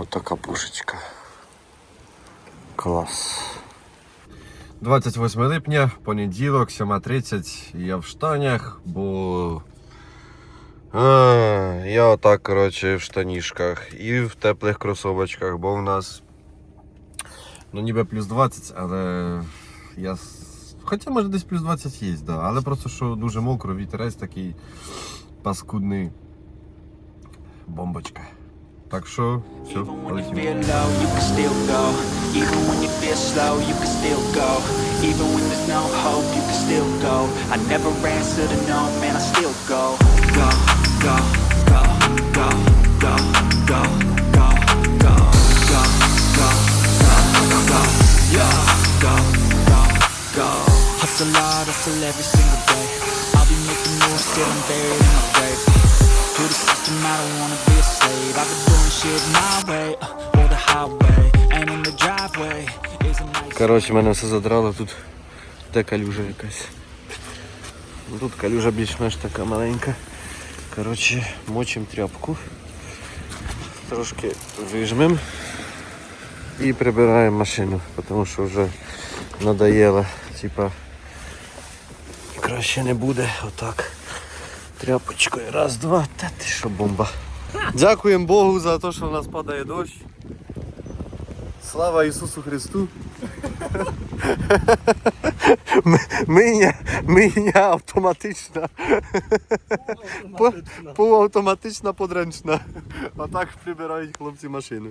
Отака пушечка. Клас. 28 липня, понеділок, 7.30. Я в штанях, бо. А, я отак, коротше, в штанішках і в теплих кросовочках, бо в нас. Ну, ніби плюс 20, але я. Хоча може десь плюс 20 є, да. але просто що дуже мокро, вітерець такий паскудний. Бомбочка. Так що все, Hustle hard, hustle every single day I'll be making more, still I'm buried in my system, I don't wanna be a slave. I've been doing shit my way, uh, or the highway. And in the driveway is мене все задрало тут. Де калюжа якась. Ну, Тут калюжа більш-менш така маленька. Коротше, мочимо тряпку. Трошки вижмем і прибираємо машину, тому що вже надоело. Типа краще не буде отак. Тряпочкою. Раз, два. Та ти що бомба. Дякуємо Богу за те, що в нас падає дощ. Слава Ісусу Христу! Миня, миня автоматична. По- Полуавтоматична подренчна. Отак прибирають хлопці машину.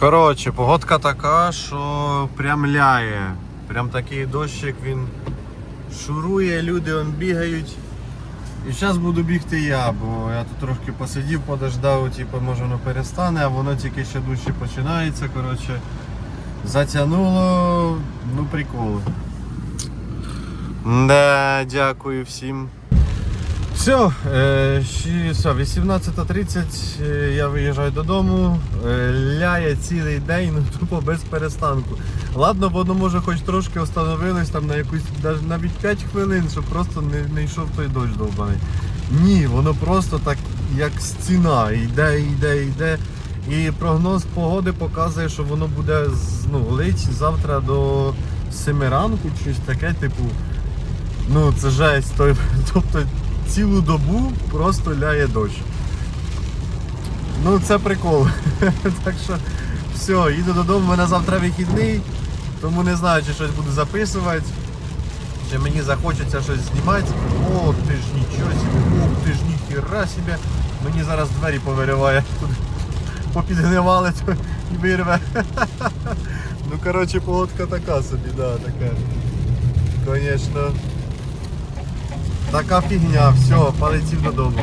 Коротше, погодка така, що прям ляє. Прям такий дощик він шурує, люди он бігають. І зараз буду бігти я, бо я тут трошки посидів, подождав, типу, може воно перестане, а воно тільки ще дужче починається. Коротше, затягнуло, ну прикол. Да, дякую всім. Все, все 18.30 е, я виїжджаю додому. Е, ляє цілий день, ну тупо без перестанку. Ладно, воно може хоч трошки остановилось там на якусь навіть- навіть 5 хвилин, щоб просто не, не йшов той дощ довбаний. Ні, воно просто так як стіна, йде, йде, йде. І прогноз погоди показує, що воно буде ну, лить завтра до 7 ранку, щось таке, типу. Ну, це жесть. Тобто цілу добу просто ляє дощ. Ну, це прикол. так що все, їду додому, у мене завтра вихідний, тому не знаю, чи щось буду записувати. Чи мені захочеться щось знімати. О, ти ж нічого собі, ох, ти ж ніхіра собі. Мені зараз двері повириває. Тут попідгнивали і вирве. ну коротше, погодка така собі, да, така. Звісно. Така фігня, все, полетів додому.